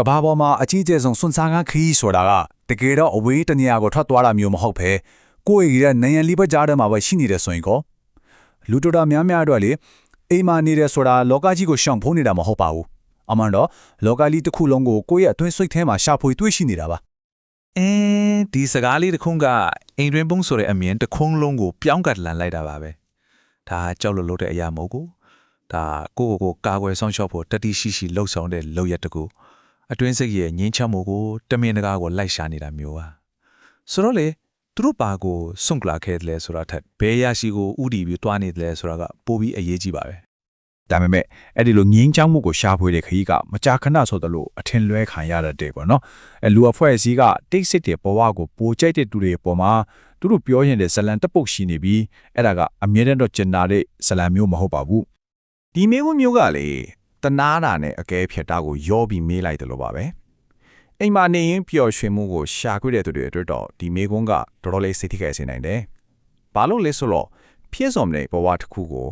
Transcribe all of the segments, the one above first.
ကဘာပေါ်မှာအကြီးကျယ်ဆုံးစွန့်စားကားခရီးဆိုတာကတကယ်တော့အဝေးတနေရာကိုထွက်သွားတာမျိုးမဟုတ်ဘဲကိုယ့်ရဲ့နယံလိပကြားထဲမှာပဲရှိနေတယ်ဆိုရင်ကောလူတော်တော်များများအတွက်လေအိမ်မှာနေတယ်ဆိုတာလောကကြီးကိုရှောင်ဖုံးနေတာမဟုတ်ပါဘူးအမှန်တော့လောကကြီးတစ်ခုလုံးကိုကိုယ့်ရဲ့အတွင်းစိတ်ထဲမှာရှာဖွေတွေ့ရှိနေတာပါအင်းဒီစကားလေးတစ်ခုကအိမ်တွင်ပုံဆိုတဲ့အမြင်တစ်ခုံးလုံးကိုပြောင်းကတ်လန်လိုက်တာပါပဲဒါကြောက်လို့လို့တဲ့အရာမဟုတ်ဘူးဒါကိုယ့်ကိုယ်ကိုကာကွယ်ဆောင်ရှောက်ဖို့တတိရှိရှိလှုပ်ဆောင်တဲ့လုပ်ရက်တစ်ခု အတွင်းစိတ်ရဲ့ငင်းချမှုကိုတမင်တကာကိုလိုက်ရှာနေတာမျိုးပါဆိုတော့လေသူတို့ဘာကိုစွန့်ကလာခဲ့တယ်လဲဆိုတာထက်ဘယ်ရရှိကိုဥတီပြီးတွားနေတယ်လဲဆိုတာကပိုပြီးအရေးကြီးပါပဲဒါပေမဲ့အဲ့ဒီလိုငင်းချောင်းမှုကိုရှာဖွေတဲ့ခရီးကမကြာခဏဆိုသလိုအထင်လွဲခံရတတ်တယ်ပေါ့နော်အဲလူအဖွဲ့အစည်းကတိတ်စစ်တဲ့ဘဝကိုပိုကြိုက်တဲ့သူတွေပေါ်မှာသူတို့ပြောရင်တဲ့ဇလန်တက်ပုတ်ရှိနေပြီးအဲ့ဒါကအမြဲတမ်းတော့ကျင်နာတဲ့ဇလန်မျိုးမဟုတ်ပါဘူးဒီမေးခွန်းမျိုးကလေ တနာတာနဲ့အကဲဖြတ်တာကိုရောပြီးမေးလိုက်တယ်လို့ပါပဲအိမ်မှာနေရင်ပျော်ရွှင်မှုကိုရှာခွေတဲ့သူတွေအတွက်တော့ဒီမေးခွန်းကတော်တော်လေးစိတ်ထိခိုက်စေနိုင်တယ်ဘာလို့လဲဆိုတော့ဖြစ်စုံတဲ့ဘဝတစ်ခုကို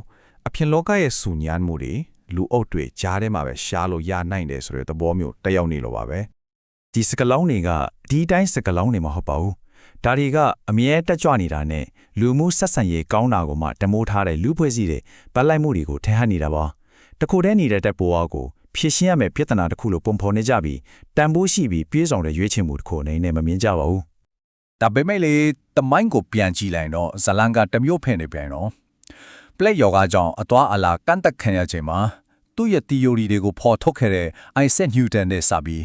အဖြစ်လောကရဲ့စူညမ်းမှုတွေလူအုပ်တွေကြားထဲမှာပဲရှားလို့ရနိုင်တယ်ဆိုတဲ့သဘောမျိုးတက်ရောက်နေလို့ပါပဲဒီစကလုံးတွေကဒီတိုင်းစကလုံးတွေမဟုတ်ပါဘူးဒါတွေကအမြဲတက်ကြွနေတာနဲ့လူမှုဆက်ဆံရေးကောင်းတာကိုမှတမိုးထားတဲ့လူဖွဲ့စည်းတဲ့ပတ်လိုက်မှုတွေကိုထင်ဟပ်နေတာပါ တခုတည်းနေတဲ့တက်ပေါ်အကိုဖြစ်ရှင်းရမယ့်ပြဿနာတစ်ခုလို့ပုံဖော်နေကြပြီးတန်ဖိုးရှိပြီးပြေးဆောင်တဲ့ရွေးချယ်မှုတစ်ခုအနေနဲ့မမြင်ကြပါဘူးဒါပေမဲ့လေတမိုင်းကိုပြန်ကြည့်လိုက်တော့ဇလန်ကတစ်မျိုးဖင်နေပြန်တော့ပလက်ယောဂကြောင့်အသွားအလာကန့်တက်ခံရချိန်မှာသူ့ရဲ့ theory တွေကိုဖော်ထုတ်ခဲ့တဲ့ Isaac Newton နဲ့စပြီး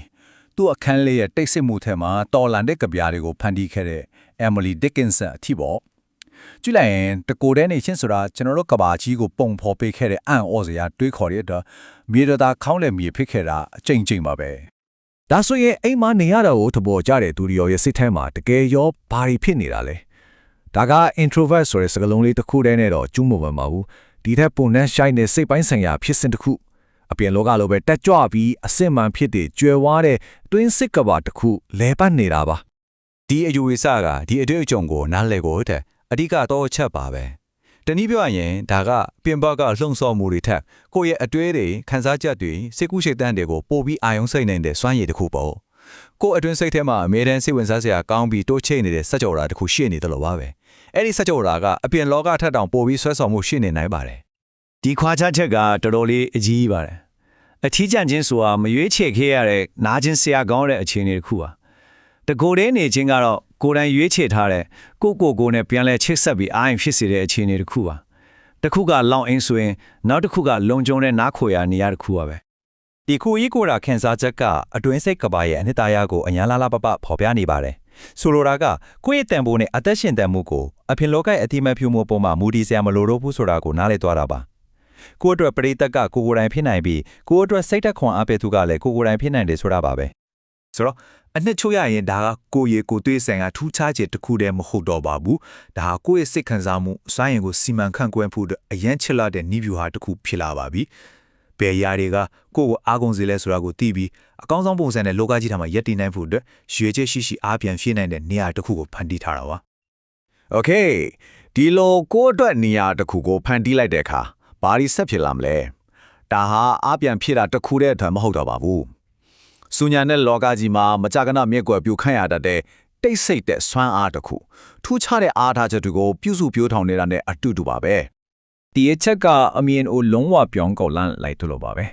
သူ့အခန်းလေးရဲ့တိတ်ဆိတ်မှုထဲမှာတော်လန်တဲ့ကြပြားတွေကိုဖန်တီးခဲ့တဲ့ Emily Dickinson အထိပေါ့ ကြည့်လိုက်ရင်တကိုယ်တည်းနေချင်းဆိုတာကျွန်တော်တို့ကဘာကြီးကိုပုံဖော်ပေးခဲ့တဲ့အံ့ဩစရာတွေးခေါ်တဲ့အတွက်မြေတော်သားခေါင်းလည်းမြေဖြစ်ခဲ့တာအချိန်ချင်းပါပဲဒါဆိုရင်အိမ်မှာနေရတာကိုသဘောကျတဲ့သူတွေရောရဲ့စိတ်ထဲမှာတကယ်ရောဘာတွေဖြစ်နေတာလဲဒါက introvert ဆိုတဲ့စကားလုံးလေးတစ်ခုတည်းနဲ့တော့ကျူးမဝင်ပါဘူးဒီထက်ပုံနှန်းရှိုင်းတဲ့စိတ်ပိုင်းဆိုင်ရာဖြစ်စဉ်တစ်ခုအပြင်လောကလိုပဲတက်ကြွပြီးအစစ်မှန်ဖြစ်တဲ့ကျွယ်ဝတဲ့တွင်းစစ်ကဘာတစ်ခုလဲပတ်နေတာပါဒီအယူဝိစကဒီအတွေ့အကြုံကိုနားလည်ဖို့တဲ့ အဓိကတော့ချက်ပါပဲတနည်းပြောရရင်ဒါကပြင်ပကလှုံ့ဆော်မှုတွေထက်ကိုယ့်ရဲ့အတွေ့တွေခန်းစားချက်တွေစိတ်ကူးစိတ်တန်းတွေကိုပို့ပြီးအာရုံစိတ်နေတဲ့စွမ်းရည်တစ်ခုပေါ့ကိုယ့်အတွင်းစိတ်ထဲမှာအမြဲတမ်းစိတ်ဝင်စားစရာကောင်းပြီးတိုးချိတ်နေတဲ့စက်ကြော်ဓာတ်တစ်ခုရှိနေတယ်လို့ပါပဲအဲ့ဒီစက်ကြော်ဓာတ်ကအပြင်လောကထက်တောင်ပို့ပြီးဆွဲဆောင်မှုရှိနေနိုင်ပါတယ်ဒီခွာခြားချက်ကတော်တော်လေးအကြီးကြီးပါတယ်အထီးကျန်ခြင်းဆိုတာမရွေးချယ်ခဲ့ရတဲ့နားခြင်းဆရာကောင်းတဲ့အခြေအနေတစ်ခုပါတကိုယ်တည်းနေခြင်းကတော့ ကိုယ်တိုင်ရွေးချယ်ထားတဲ့ကိုယ့်ကိုယ်ကိုယ်နဲ့ပြန်လဲချိတ်ဆက်ပြီးအာရုံဖြစ်စေတဲ့အခြေအနေတစ်ခုပါတစ်ခုကလောင်အင်းဆိုရင်နောက်တစ်ခုကလုံခြုံတဲ့နားခွေရနေရာတစ်ခုပါပဲဒီခုကြီးကိုရာခန်းစားချက်ကအတွင်းစိတ်ကဘာရဲ့အနှစ်သာရကိုအညာလာလာပပဖော်ပြနေပါတယ်ဆိုလိုတာကကိုယ့်ရဲ့တန်ဖိုးနဲ့အသက်ရှင်တန်မှုကိုအပြင်လောကအတိမတ်ဖြူမှုပေါ်မှာမူတည်စရာမလိုတော့ဘူးဆိုတာကိုနားလည်သွားတာပါကိုယ့်အတွက်ပရိသတ်ကကိုယ်ကိုယ်တိုင်ဖြစ်နိုင်ပြီးကိုယ့်အတွက်စိတ်သက်ခွန်အားပေးသူကလည်းကိုယ်ကိုယ်တိုင်ဖြစ်နိုင်တယ်ဆိုတာပါပဲဆိုတော့ အနှစ်ချို့ရရင်ဒါကကိုယ့်ရေကိုယ်သွေးဆန်ကထူးခြားခြင်းတစ်ခုတည်းမဟုတ်တော့ပါဘူးဒါကကိုယ့်ရဲ့စိတ်ခံစားမှုစွမ်းရည်ကိုစီမံခန့်ခွဲဖို့အတွက်အရန်ချစ်လာတဲ့ဤဗျူဟာတစ်ခုဖြစ်လာပါပြီဘယ်ຢာတွေကကိုယ့်ကိုအားကုန်စေလဲဆိုတာကိုသိပြီးအကောင်းဆုံးပုံစံနဲ့လောကကြီးထံမှာယက်တည်နိုင်ဖို့အတွက်ရွေချက်ရှိရှိအားပြန်ဖြည့်နိုင်တဲ့နေရာတစ်ခုကိုဖန်တီးထားတာပါ โอเคဒီလိုကိုယ့်အတွက်နေရာတစ်ခုကိုဖန်တီးလိုက်တဲ့အခါဘာဒီဆက်ဖြစ်လာမလဲဒါဟာအပြန်ဖြစ်တာတစ်ခုတည်းအတွက်မဟုတ်တော့ပါဘူး စူညာနဲ့လောကကြီးမှာမကြကနမြက်ကွယ်ပြူခန့်ရတတ်တဲ့တိတ်ဆိတ်တဲ့စွမ်းအားတစ်ခုထူးခြားတဲ့အားထားချက်တွေကိုပြုစုပြောထောင်နေတာနဲ့အတူတူပါပဲဒီအချက်ကအမြင်အိုလုံးဝပြောင်းကောက်လန့်လိုက်သလိုပါပဲ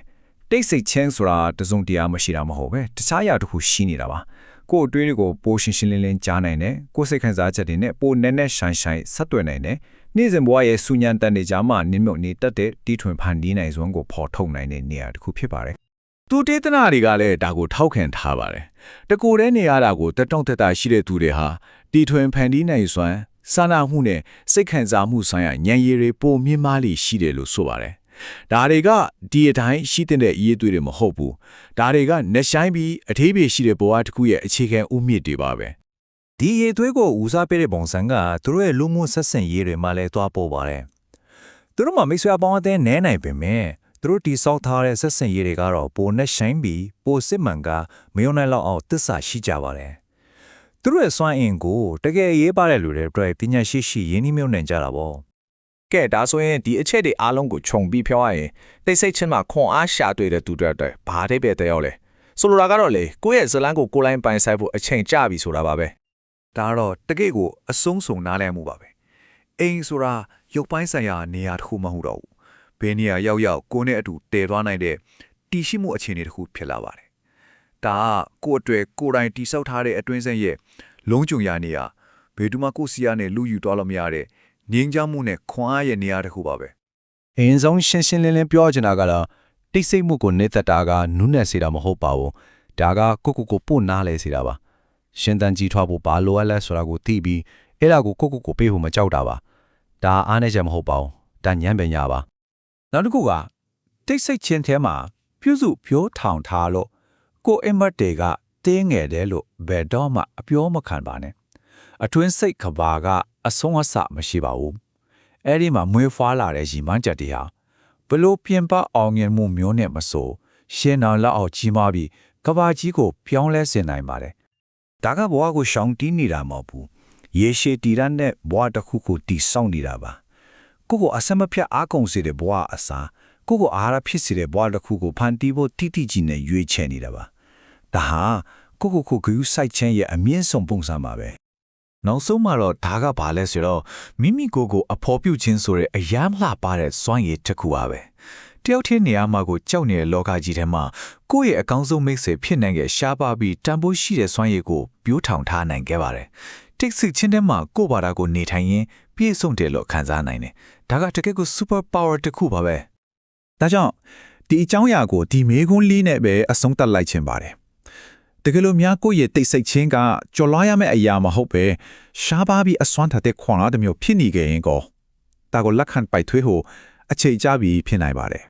တိတ်ဆိတ်ချင်းဆိုတာတစုံတရာမရှိတာမဟုတ်ပဲတခြားအရာတစ်ခုရှိနေတာပါကိုယ်အတွင်းတွေကိုပိုရှင်းရှင်းလင်းလင်းကြားနိုင်တယ်ကိုယ်စိတ်ခံစားချက်တွေနဲ့ပိုနက်နက်ရှိုင်းရှိုင်းဆက်သွယ်နိုင်တယ်နေ့စဉ်ဘဝရဲ့စူညံတန်နေကြမှာနင်းမြုပ်နေတတ်တဲ့တီထွင်ဖန်တီးနိုင်စွမ်းကိုဖော်ထုတ်နိုင်တဲ့နေရာတစ်ခုဖြစ်ပါတယ် သူတေသနာတွေကလည်းဒါကိုထောက်ခံထားပါတယ်တကိုယ်တည်းနေရတာကိုတက်တောင့်တက်တာရှိတဲ့သူတွေဟာတီထွင်ဖန်တီးနိုင်စွမ်းစာနာမှုနဲ့စိတ်ခံစားမှုဆိုင်ရာဉာဏ်ရည်တွေပိုမြင့်မားလိရှိတယ်လို့ဆိုပါတယ်ဒါတွေကဒီအတိုင်းရှိတဲ့အရေးအသွေးတွေမဟုတ်ဘူးဒါတွေကနှဆိုင်ပြီးအသေးပြေရှိတဲ့ဘဝတစ်ခုရဲ့အခြေခံဥမြစ်တွေပါပဲဒီရေသွေးကိုဦးစားပေးတဲ့ပုံစံကသူတို့ရဲ့လူမှုဆက်ဆံရေးတွေမှာလည်းတွားပေါ်ပါတယ်။သူတို့မှမိတ်ဆွေပေါင်းအသင်းနဲနိုင်ပေမဲ့ သူတို့တိဆောက်ထားတဲ့ဆက်ဆံရေးတွေကတော့ပိုနဲ့ဆိုင်ပြီးပိုစစ်မှန်ကမယုံနိုင်လောက်အောင်တစ္ဆာရှိကြပါတယ်။သူတို့ရဲ့စွမ်းအင်ကိုတကယ်အရေးပါတဲ့လူတွေအတွက်ပညာရှိရှိရင်းနှီးမြှုပ်နှံကြတာပေါ့။ကဲဒါဆိုရင်ဒီအချက်တွေအားလုံးကိုခြုံပြီးပြောရရင်တိတ်ဆိတ်ချင်းမှာခွန်အားရှာတွေ့တဲ့သူတွေအတွက်ဘာအဓိပ္ပာယ်တယောက်လဲဆိုလိုတာကတော့လေကိုယ့်ရဲ့ဇလန်းကိုကိုယ်လိုင်းပိုင်ဆိုင်ဖို့အချိန်ကျပြီဆိုတာပါပဲဒါကတော့တကယ့်ကိုအဆုံးစုံနားလည်မှုပါပဲအိမ်ဆိုတာရုပ်ပိုင်းဆိုင်ရာနေရာတစ်ခုမဟုတ်တော့ဘူး ဘယ်နေရာရောက်ရောက်ကိုယ်နဲ့အတူတည်သွားနိုင်တဲ့တည်ရှိမှုအခြေအနေတစ်ခုဖြစ်လာပါတယ်ဒါကကိုယ့်အတွက်ကိုယ်တိုင်တိဆောက်ထားတဲ့အတွင်းစက်ရဲ့လုံးကြုံရနေရာဘယ်သူမှကိုယ့်စီရနဲ့လူယူသွားလို့မရတဲ့ငြင်းချမ်းမှုနဲ့ခွန်အားရဲ့နေရာတစ်ခုပါပဲအရင်ဆုံးရှင်းရှင်းလင်းလင်းပြောချင်တာကတော့တိတ်ဆိတ်မှုကိုနေသက်တာကနုနဲ့စေတာမဟုတ်ပါဘူးဒါကကိုကိုကိုပို့နားလဲစေတာပါရှင်းတန်ကြီးထွားဖို့ဘာလိုအပ်လဲဆိုတာကိုသိပြီးအဲ့ဒါကိုကိုကိုကိုပေးဖို့မကြောက်တာပါဒါအားနေချက်မဟုတ်ပါဘူးဒါညံ့ပညာပါ နောက်တစ်ခုကတိတ်ဆိတ်ချင်းထဲမှာပြုစုပြောထောင်ထားလို့ကိုအင်မတ်တွေကတင်းငယ်တယ်လို့ဘယ်တော့မှအပြောမခံပါနဲ့အတွင်းစိတ်ကဘာကအဆုံးအစမရှိပါဘူးအဲ့ဒီမှာမွေးဖွားလာတဲ့ရီမန်းချက်တွေဟာဘလို့ပြင်ပအောင်မြင်မှုမျိုးနဲ့မဆိုရှင်းအောင်လောက်အောင်ကြီးမားပြီးကဘာကြီးကိုပြောင်းလဲစင်နိုင်ပါတယ်ဒါကဘဝကိုရှောင်တီးနေတာမဟုတ်ဘူးရေရှည်တည်ရတဲ့ဘဝတစ်ခုကိုတည်ဆောက်နေတာပါ ကိုကိုအစမဖြတ်အားကုန်စေတဲ့ဘဝအစားကိုကိုအာဟာရဖြစ်စေတဲ့ဘဝတစ်ခုကိုဖန်တီးဖို့တိတိကျကျနဲ့ရွေးချယ်နေတာပါဒါဟာကိုကိုကိုဂယူးစိုက်ခြင်းရဲ့အမြင့်ဆုံးပုံစံပါပဲနောက်ဆုံးမှာတော့ဒါကဘာလဲဆိုတော့မိမိကိုယ်ကိုအဖော်ပြုခြင်းဆိုတဲ့အယမ်းလှပါတဲ့စွမ်းရည်တစ်ခုပါပဲတယောက်ချင်းနေရာမှာကိုကြောက်နေတဲ့လောကကြီးထဲမှာကိုယ့်ရဲ့အကောင်းဆုံးမိတ်ဆွေဖြစ်နိုင်တဲ့ရှားပါပြီးတန်ဖိုးရှိတဲ့စွမ်းရည်ကိုပြိုးထောင်ထားနိုင်ခဲ့ပါတယ်တိတ်ဆိတ်ချင်းထဲမှာကိုယ့်ဘာသာကိုနေထိုင်ရင် ပြည့်စုံတယ်လို့ခံစားနိုင်တယ်ဒါကတကယ်ကို super power တစ်ခုပါပဲဒါကြောင့်ဒီအကြောင်းအရာကိုဒီမေခွန်းလေးနဲ့ပဲအဆုံးသတ်လိုက်ခြင်းပါတယ်တကယ်လို့များကိုယ့်ရဲ့တိတ်ဆိတ်ခြင်းကကြော်လွှားရမယ့်အရာမဟုတ်ပဲရှားပါပြီးအစွမ်းထတဲ့ခွန်လာတစ်မျိုးဖြစ်နေကြရင်ကောဒါကိုလက်ခံပိုက်ထွေးဖို့အခြေကျပြီးဖြစ်နိုင်ပါတယ်